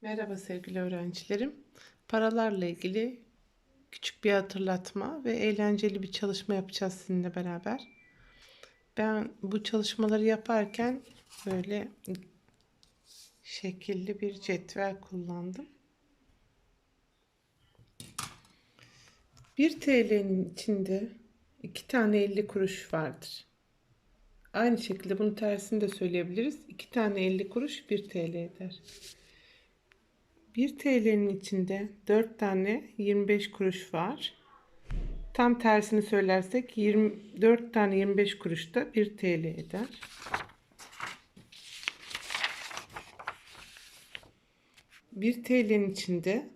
Merhaba sevgili öğrencilerim. Paralarla ilgili küçük bir hatırlatma ve eğlenceli bir çalışma yapacağız sizinle beraber. Ben bu çalışmaları yaparken böyle şekilli bir cetvel kullandım. 1 TL'nin içinde 2 tane 50 kuruş vardır. Aynı şekilde bunun tersini de söyleyebiliriz. 2 tane 50 kuruş 1 TL eder. 1 TL'nin içinde 4 tane 25 kuruş var. Tam tersini söylersek 24 tane 25 kuruş da 1 TL eder. Bir TL'nin içinde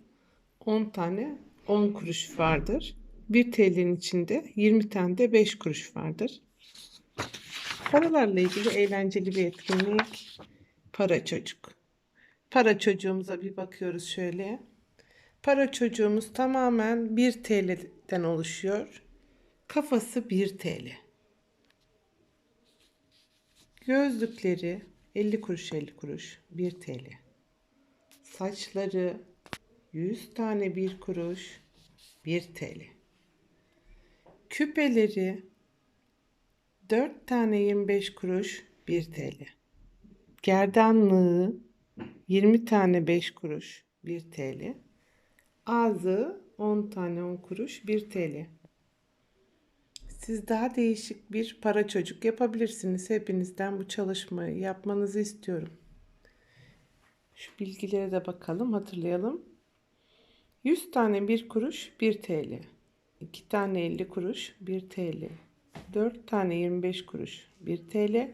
10 tane 10 kuruş vardır. 1 TL'nin içinde 20 tane de 5 kuruş vardır. Paralarla ilgili eğlenceli bir etkinlik. Para çocuk. Para çocuğumuza bir bakıyoruz şöyle. Para çocuğumuz tamamen 1 TL'den oluşuyor. Kafası 1 TL. Gözlükleri 50 kuruş 50 kuruş 1 TL. Saçları 100 tane 1 kuruş 1 TL. Küpeleri 4 tane 25 kuruş 1 TL. Gerdanlığı 20 tane 5 kuruş 1 TL. Ağzı 10 tane 10 kuruş 1 TL. Siz daha değişik bir para çocuk yapabilirsiniz. Hepinizden bu çalışmayı yapmanızı istiyorum. Şu bilgilere de bakalım, hatırlayalım. 100 tane 1 kuruş 1 TL. 2 tane 50 kuruş 1 TL. 4 tane 25 kuruş 1 TL.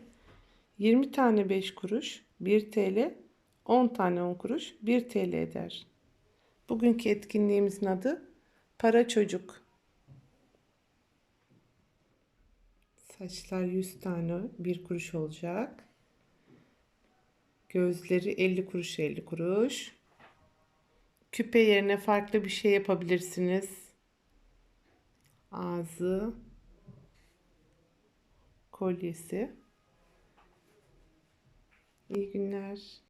20 tane 5 kuruş 1 TL. 10 tane 10 kuruş 1 TL eder. Bugünkü etkinliğimizin adı Para Çocuk. Saçlar 100 tane 1 kuruş olacak. Gözleri 50 kuruş 50 kuruş. Küpe yerine farklı bir şey yapabilirsiniz. Ağzı, kolyesi. İyi günler.